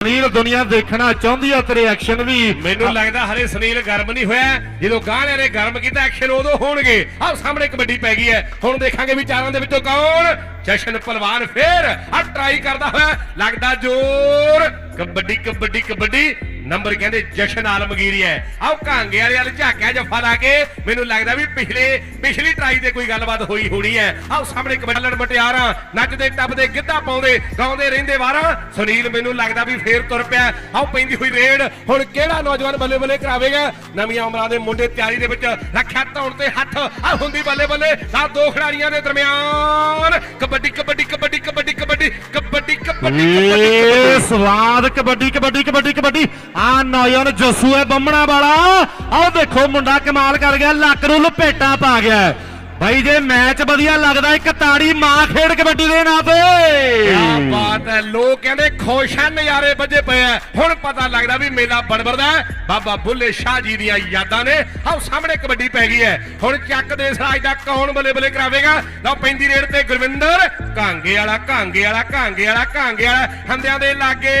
ਸੁਨੀਲ, ਦੁਨੀਆ ਦੇਖਣਾ ਚਾਹੁੰਦੀ ਆ ਤੇਰੇ ਐਕਸ਼ਨ ਵੀ। ਮੈਨੂੰ ਲੱਗਦਾ ਹਰੇ ਸੁਨੀਲ ਗਰਮ ਨਹੀਂ ਹੋਇਆ। ਜਦੋਂ ਗਾਣੇ ਨੇ ਗਰਮ ਕੀਤਾ ਐਕਸ਼ਨ ਉਦੋਂ ਹੋਣਗੇ। ਆਹ ਸਾਹਮਣੇ ਕਬੱਡੀ ਪੈ ਗਈ ਹੈ। ਹੁਣ ਦੇਖਾਂਗੇ ਵੀ ਚਾਰਾਂ ਦੇ ਵਿੱਚੋਂ ਕੌਣ ਜਸ਼ਨ ਪਹਿਲਵਾਨ ਫੇਰ ਆ ਟਰਾਈ ਕਰਦਾ ਹੋਇਆ, ਲੱਗਦਾ ਜ਼ੋਰ। ਕਬੱਡੀ ਕਬੱਡੀ ਕਬੱਡੀ। ਨੰਬਰ ਕਹਿੰਦੇ ਜਸ਼ਨ ਆਲਮਗੀਰੀ ਹੈ। ਆਹ ਕਾਂਗੇ ਵਾਲੇ ਵਾਲ ਝਾਕਿਆ ਜੱਫਾ ਲਾ ਕੇ ਮੈਨੂੰ ਲੱਗਦਾ ਵੀ ਪਿਛਲੇ, ਪਿਛਲੀ ਟਰਾਈ ਤੇ ਕੋਈ ਗੱਲਬਾਤ ਹੋਈ ਹੋਣੀ ਹੈ। ਆਹ ਸਾਹਮਣੇ ਕਬੱਡੀ ਮਟਿਆਰਾਂ ਨੱਚਦੇ, ਟੱਪਦੇ, ਗਿੱਧਾ ਪਾਉਂਦੇ, ਗਾਉਂਦੇ ਰਹਿੰਦੇ ਵਾਰਾਂ। ਸੁਨੀਲ ਮੈਨੂੰ ਲੱਗਦਾ ਵੀ ਫੇਰ ਤੁਰ ਪਿਆ। ਆਓ ਪੈਂਦੀ ਹੋਈ ਰੇਡ। ਹੁਣ ਕਿਹੜਾ ਨੌਜਵਾਨ ਬੱਲੇ ਬੱਲੇ ਕਰਾਵੇਗਾ? ਨਵੀਆਂ ਉਮਰਾਂ ਦੇ ਮੁੰਡੇ ਤਿਆਰੀ ਦੇ ਵਿੱਚ ਰੱਖਿਆ ਧੌਣ ਤੇ ਹੱਥ। ਆ ਹੁੰਦੀ ਬੱਲੇ ਬੱਲੇ ਆ ਦੋ ਖਿਡਾਰੀਆਂ ਦੇ ਦਰਮਿਆਨ ਕਬੱਡੀ ਕਬੱਡੀ ਕਬੱਡੀ ਕਬੱਡੀ ਕਬੱਡੀ ਕਬੱਡੀ ਕਬੱਡੀ ਏ ਸਵਾਦ ਕਬੱਡੀ ਕਬੱਡੀ ਕਬੱਡੀ ਕਬੱਡੀ ਆ ਨੌਜਵਾਨ ਜੱਸੂ ਹੈ ਬੰਮਣਾ ਵਾਲਾ ਆਹ ਦੇਖੋ ਮੁੰਡਾ ਕਮਾਲ ਕਰ ਗਿਆ ਲੱਕ ਨੂੰ ਲਪੇਟਾ ਪਾ ਗਿਆ ਬਾਈ ਜੇ ਮੈਚ ਵਧੀਆ ਲੱਗਦਾ ਇੱਕ ਤਾੜੀ ਮਾਂ ਖੇਡ ਕਬੱਡੀ ਦੇ ਨਾਂ ਤੇ ਕਿਆ ਬਾਤ ਹੈ ਲੋਕ ਕਹਿੰਦੇ ਖੁਸ਼ ਹਨ ਨਜ਼ਾਰੇ ਵੱਜੇ ਪਏ ਆ। ਹੁਣ ਪਤਾ ਲੱਗਦਾ ਵੀ ਮੇਲਾ ਬਣਬਰਦਾ ਬਾਬਾ ਬੁੱਲੇ ਸ਼ਾਹ ਜੀ ਦੀਆਂ ਯਾਦਾਂ ਨੇ। ਆਹ ਸਾਹਮਣੇ ਕਬੱਡੀ ਪੈ ਗਈ ਹੈ। ਹੁਣ ਚੱਕ ਦੇ ਸਰਾਜ ਦਾ ਕੌਣ ਬੱਲੇ ਬੱਲੇ ਕਰਾਵੇਗਾ? ਲਓ ਪੈਂਦੀ ਰੇਡ ਤੇ ਗੁਰਵਿੰਦਰ। ਕਾਂਗੇ ਵਾਲਾ ਕਾਂਗੇ ਵਾਲਾ ਕਾਂਗੇ ਵਾਲਾ ਕਾਂਗੇ ਵਾਲਾ। ਹੰਦਿਆਂ ਦੇ ਲਾਗੇ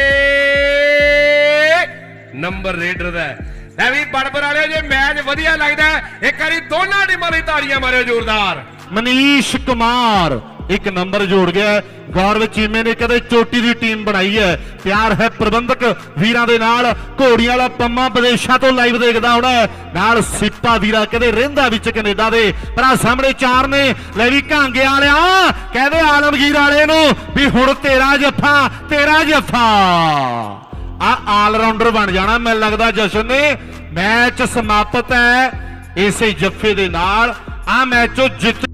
ਨੰਬਰ ਰੇਡਰ ਦਾ ਲੈ ਵੀ ਬੜਬੜ ਵਾਲਿਓ, ਜੇ ਮੈਚ ਵਧੀਆ ਲੱਗਦਾ ਇੱਕ ਵਾਰੀ ਦੋਨਾਂ ਟੀਮਾਂ ਲਈ ਤਾੜੀਆਂ ਮਾਰਿਓ ਜ਼ੋਰਦਾਰ। ਮਨੀਸ਼ ਕੁਮਾਰ ਇੱਕ ਨੰਬਰ ਜੋੜ ਗਿਆ ਗੌਰਵ ਚੀਮੇ ਨੇ ਕਦੇ ਚੋਟੀ ਦੀ ਟੀਮ ਬਣਾਈ ਹੈ। ਪਿਆਰ ਹੈ ਪ੍ਰਬੰਧਕ ਵੀਰਾਂ ਦੇ ਨਾਲ। ਘੋੜੀਆਂ ਵਾਲਾ ਪੰਮਾ ਵਿਦੇਸ਼ਾਂ ਤੋਂ ਲਾਈਵ ਦੇਖਦਾ ਹੋਣਾ ਨਾਲ ਸਿੱਪਾ ਵੀਰਾ ਕਦੇ ਰਹਿੰਦਾ ਵਿੱਚ ਕੈਨੇਡਾ ਦੇ। ਪਰ ਆਹ ਸਾਹਮਣੇ ਚਾਰ ਨੇ। ਲੈ ਵੀ ਕਾਂਗੇ ਵਾਲਿਆ। ਕਹਿੰਦੇ ਆਲਮਗੀਰ ਵਾਲੇ ਨੂੰ ਵੀ ਹੁਣ ਤੇਰਾ ਜੱਫਾ ਤੇਰਾ ਜੱਫਾ। ਆ ਆਲ ਰਾਉਂਡਰ ਬਣ ਜਾਣਾ, ਮੈਨੂੰ ਲੱਗਦਾ ਜਸ਼ਨ ਨੇ। ਮੈਚ ਸਮਾਪਤ ਹੈ। ਇਸੇ ਜੱਫੇ ਦੇ ਨਾਲ ਆ ਮੈਚ ਜਿੱਤ